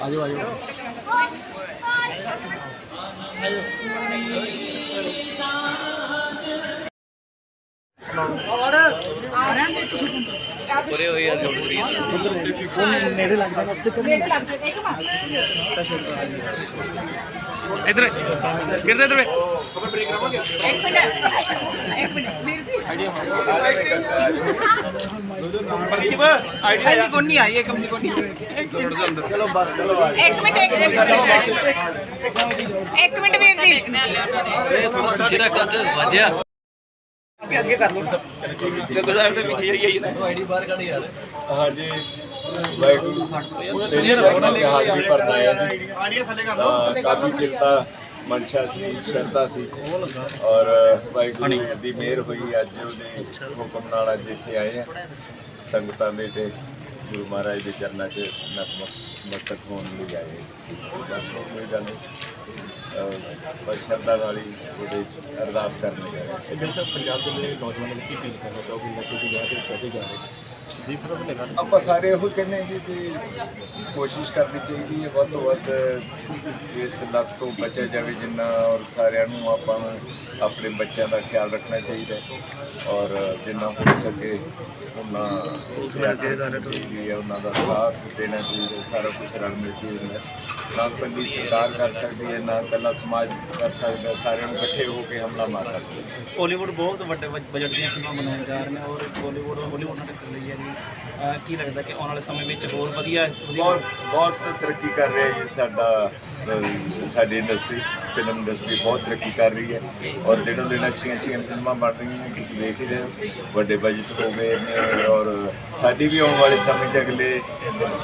Adiós, adiós. ਪਰੇ ਹੋਈ ਆ ਜਮਹੂਰੀ ਨੇੜੇ ਲੱਗਦਾ ਨਾ ਉੱਤੇ ਨੇੜੇ ਲੱਗ ਜਾਏ ਇੱਕ ਵਾਰ ਇਧਰ ਕਿਰਦੇ ਇਧਰ ਇੱਕ ਮਿੰਟ ਇੱਕ ਮਿੰਟ ਵੀਰ ਜੀ। ਪ੍ਰਦੀਪ ਆਈਡੀ ਕੋਣ ਨਹੀਂ ਆਈ ਇੱਕ ਮਿੰਟ ਕੋਣ ਨਹੀਂ ਚਲੋ ਬਸ ਚਲੋ ਇੱਕ ਮਿੰਟ ਇੱਕ ਮਿੰਟ ਇੱਕ ਮਿੰਟ ਵੀਰ ਜੀ। ਥੋੜਾ ਸਿਰਾ ਕੱਦ ਵਧਿਆ ਗੱਗੋ ਸਾਹਿਬ ਦੇ ਪਿੱਛੇ ਜਾਈ ਨਾ ਆਈਡੀ ਬਾਹਰ ਕੱਢ ਯਾਰ ਹਾਂਜੀ ਵਾਹਿਗੁਰੂ ਤੇ ਚਰਨਾਂ ਚ ਹਾਜ਼ਰੀ ਭਰਨ ਆਇਆ ਜੀ ਕਾਫੀ ਚਿੰਤਾ ਮਨਸ਼ਾ ਸੀ, ਸ਼ਰਧਾ ਸੀ। ਔਰ, ਵਾਹਿਗੁਰੂ ਦੀ ਮਿਹਰ ਹੋਈ, ਅੱਜ ਉਹਦੇ ਹੁਕਮ ਨਾਲ ਅੱਜ ਇੱਥੇ ਆਏ ਆ। ਸੰਗਤਾਂ ਦੇ ਤੇ ਗੁਰੂ ਮਹਾਰਾਜ ਦੇ ਚਰਨਾਂ 'ਚ ਨਤਮਸਤਕ ਹੋਣ ਲਈ ਆਏ ਬਸ ਹੋਰ ਕੋਈ ਗੱਲ ਨਹੀਂ। ਬਸ ਸ਼ਰਧਾ ਨਾਲ ਹੀ ਉਹਦੇ 'ਚ ਅਰਦਾਸ ਕਰਨ ਲਈ ਆਏ ਇਹ ਸਭ ਪੰਜਾਬ ਦੇ ਨੌਜਵਾਨਾਂ ਨੂੰ ਕੀ ਫੀਲ ਕਰਨਾ ਚਾਹੋਗੇ, ਨਸ਼ੇ ਦੀ ਵਿਆਹ ਤੇ ਚੱਲਦੇ ਜਾ ਰਹੇ ਆਪਾਂ ਸਾਰੇ ਇਹੋ ਕਹਿੰਦੇ ਜੀ ਵੀ ਕੋਸ਼ਿਸ਼ ਕਰਨੀ ਚਾਹੀਦੀ ਹੈ ਵੱਧ ਤੋਂ ਵੱਧ ਇਸ ਲੱਤ ਤੋਂ ਬਚਿਆ ਜਾਵੇ ਜਿੰਨਾ ਔਰ ਸਾਰਿਆਂ ਨੂੰ ਆਪਾਂ ਨੂੰ ਆਪਣੇ ਬੱਚਿਆਂ ਦਾ ਖਿਆਲ ਰੱਖਣਾ ਚਾਹੀਦਾ ਹੈ ਔਰ ਜਿੰਨਾ ਹੋ ਸਕੇ ਉਹਨਾਂ ਚਾਹੀਦੀ ਹੈ ਉਹਨਾਂ ਦਾ ਸਾਥ ਦੇਣਾ ਚਾਹੀਦਾ ਸਾਰਾ ਕੁਝ ਰਲ ਮਿਲ ਕੇ ਹੁੰਦਾ। ਨਾ ਕੱਲੀ ਸਰਕਾਰ ਕਰ ਸਕਦੀ ਹੈ ਨਾ ਇਕੱਲਾ ਸਮਾਜ ਕਰ ਸਕਦਾ ਸਾਰਿਆਂ ਨੂੰ ਇਕੱਠੇ ਹੋ ਕੇ ਹਮਲਾ ਮਾਰ ਸਕਦਾ ਹੈ। ਹਾਲੀਵੁੱਡ ਬਹੁਤ ਵੱਡੇ ਬਜ- ਬਜਟ ਦੀਆਂ ਫਿਲਮਾਂ ਬਣਾਉਣ ਜਾ ਰਹੇ ਨੇ ਔਰ ਬਾਲੀਵੁੱਡ ਹਾਲੀਵੁੱਡ ਨਾਲ ਟੱਕਰ ਲਈ ਹੈ ਅਹ ਕੀ ਲੱਗਦਾ ਕਿ ਆਉਣ ਵਾਲੇ ਸਮੇਂ ਵਿੱਚ ਹੋਰ ਵਧੀਆ ਬਹੁਤ ਬਹੁਤ ਤਰੱਕੀ ਕਰ ਰਿਹਾ ਜੀ ਸਾਡਾ ਸਾਡੀ ਇੰਡਸਟਰੀ ਫਿਲਮ ਇੰਡਸਟਰੀ ਬਹੁਤ ਤਰੱਕੀ ਕਰ ਰਹੀ ਹੈ। ਔਰ ਦਿਨੋਂ ਦਿਨ ਅੱਛੀਆਂ ਅੱਛੀਆਂ ਫਿਲਮਾਂ ਬਣ ਰਹੀਆਂ ਨੇ ਤੁਸੀਂ ਦੇਖ ਹੀ ਰਹੇ ਹੋ। ਵੱਡੇ ਬਜਟ ਹੋ ਗਏ ਨੇ ਔਰ ਸਾਡੀ ਵੀ ਆਉਣ ਵਾਲੇ ਸਮੇਂ 'ਚ ਅਗਲੇ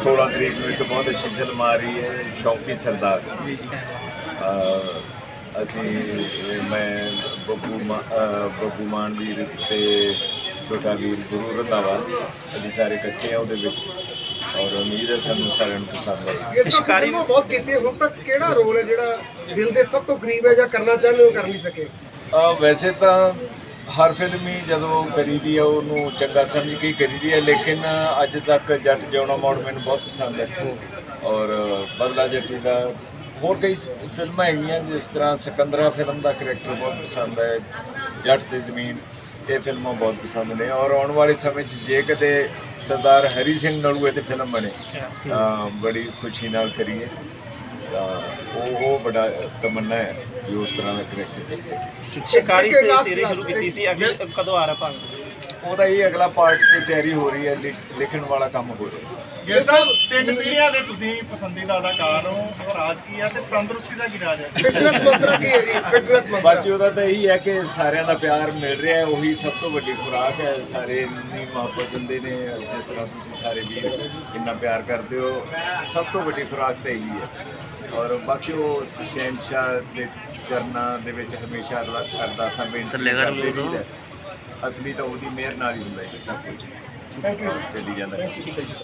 16 ਤਰੀਕ ਨੂੰ ਇੱਕ ਬਹੁਤ ਅੱਛੀ ਫਿਲਮ ਆ ਰਹੀ ਹੈ ਸ਼ੌਕੀ ਸਰਦਾਰ। ਅਸੀਂ ਮੈਂ ਬੱਬੂ ਬੱਬੂ ਮਾਨ ਵੀਰ ਤੇ ਛੋਟਾ ਵੀਰ ਗੁਰੂ ਰੰਧਾਵਾ। ਅਸੀਂ ਸਾਰੇ ਇਕੱਠੇ ਆ ਉਹਦੇ ਵਿੱਚ। ਔਰ ਉਮੀਦ ਹੈ ਸਾਨੂੰ ਸਾਰਿਆਂ ਨੂੰ ਪਸੰਦ ਆਏਗੀ ਇਹ ਫਿਲਮਾਂ ਬਹੁਤ ਕੀਤੀਆਂ ਹੁਣ ਤੱਕ ਕਿਹੜਾ ਰੋਲ ਹੈ ਜਿਹੜਾ ਦਿਲ ਦੇ ਸਭ ਤੋਂ ਕਰੀਬ ਹੈ ਜਾਂ ਕਰਨਾ ਚਾਹੁੰਦੇ ਹੋ ਕਰ ਨਹੀਂ ਸਕੇ? ਅਹ ਵੈਸੇ ਤਾਂ ਹਰ ਫਿਲਮ ਹੀ ਜਦੋਂ ਕਰੀਦੀ ਹੈ ਉਹਨੂੰ ਚੰਗਾ ਸਮਝ ਕੇ ਹੀ ਕਰੀਦੀ ਹੈ ਲੇਕਿਨ ਅੱਜ ਤੱਕ ਜੱਟ ਜਿਉਣਾ ਮੋੜ ਮੈਨੂੰ ਬਹੁਤ ਪਸੰਦ ਹੈ। ਔਰ ਬਦਲਾ ਜੱਟੀ ਦਾ ਹੋਰ ਕਈ ਸ- ਫਿਲਮਾਂ ਹੈਗੀਆਂ ਜਿਸ ਤਰ੍ਹਾਂ ਸਿਕੰਦਰਾ ਫਿਲਮ ਦਾ ਕਰੈਕਟਰ ਬਹੁਤ ਪਸੰਦ ਹੈ। ਜੱਟ ਤੇ ਜ਼ਮੀਨ। ਇਹ ਫਿਲਮਾਂ ਬਹੁਤ ਪਸੰਦ ਨੇ ਔਰ ਆਉਣ ਵਾਲੇ ਸਮੇਂ 'ਚ ਜੇ ਕਦੇ ਸਰਦਾਰ ਹਰੀ ਸਿੰਘ ਨਲੂਏ ਤੇ ਫਿਲਮ ਬਣੇ ਤਾਂ ਬੜੀ ਖੁਸ਼ੀ ਨਾਲ ਕਰੀਏ। ਤਾਂ ਉਹ ਉਹ ਬੜਾ ਤਮੰਨਾ ਹੈ ਕਿ ਉਸ ਤਰ੍ਹਾਂ ਦਾ ਕਰੈਕਟਰ ਸ਼ਿਕਾਰੀ ਸੇ ਸੀਰੀਜ਼ ਸ਼ੁਰੂ ਕੀਤੀ ਸੀ ਅੱਗੇ ਕਦੋਂ ਆ ਰਿਹਾ ਭਾਗ? ਉਹਦਾ ਇਹ ਅਗਲਾ ਪਾਰਟ ਦੀ ਤਿਆਰੀ ਹੋ ਰਹੀ ਹੈ ਲਿਖ- ਲਿਖਣ ਵਾਲਾ ਕੰਮ ਹੋ ਰਿਹਾ। ਹੈ ਗਿਲ ਸਾਹਿਬ ਤਿੰਨ ਪੀੜ੍ਹੀਆਂ ਦੇ ਤੁਸੀਂ ਪਸੰਦੀਦਾ ਅਦਾਕਾਰ ਹੋ ਔਰ ਰਾਜ ਕੀ ਹੈ ਤੇ ਤੰਦਰੁਸਤੀ ਦਾ ਕੀ ਰਾਜ ਹੈ? ਫਿਟਨੈਸ ਮੰਤਰਾ ਕੀ ਹੈ ਜੀ? ਫਿਟਨੈਸ ਬਸ ਮੰਤਰਾ ਜੀ ਉਹਦਾ ਤਾਂ ਇਹੀ ਹੈ ਕਿ ਸਾਰਿਆਂ ਦਾ ਪਿਆਰ ਮਿਲ ਰਿਹਾ ਹੈ ਉਹੀ ਸਭ ਤੋਂ ਵੱਡੀ ਖੁਰਾਕ ਹੈ। ਸਾਰੇ ਇੰਨੀ ਮੁਹੱਬਤ ਦਿੰਦੇ ਨੇ ਜਿਸ ਤਰ੍ਹਾਂ ਤੁਸੀਂ ਸਾਰੇ ਵੀ ਇੰਨਾ ਪਿਆਰ ਕਰਦੇ ਹੋ ਸਭ ਤੋਂ ਵੱਡੀ ਖੁਰਾਕ ਤਾਂ ਇਹੀ ਹੈ। ਔਰ ਬਾਕੀ ਉਹ ਸ਼ਹਿਨशाह ਦੇ ਚਰਨਾਂ ਦੇ ਵਿੱਚ ਹਮੇਸ਼ਾ ਅਰਦਾ- ਅਰਦਾਸਾਂ ਬੇਨਤੀ ਕਰਦੇ ਰਹੀਦਾ ਅਸਲੀ ਤਾਂ ਉਹਦੀ ਮਿਹਰ ਨਾਲ ਹੀ ਹੁੰਦਾ ਹੈ ਸਭ ਕੁਝ ਥੈਂਕ ਯੂ ਚੱਲੀ ਜਾਂਦਾ ਹੈ।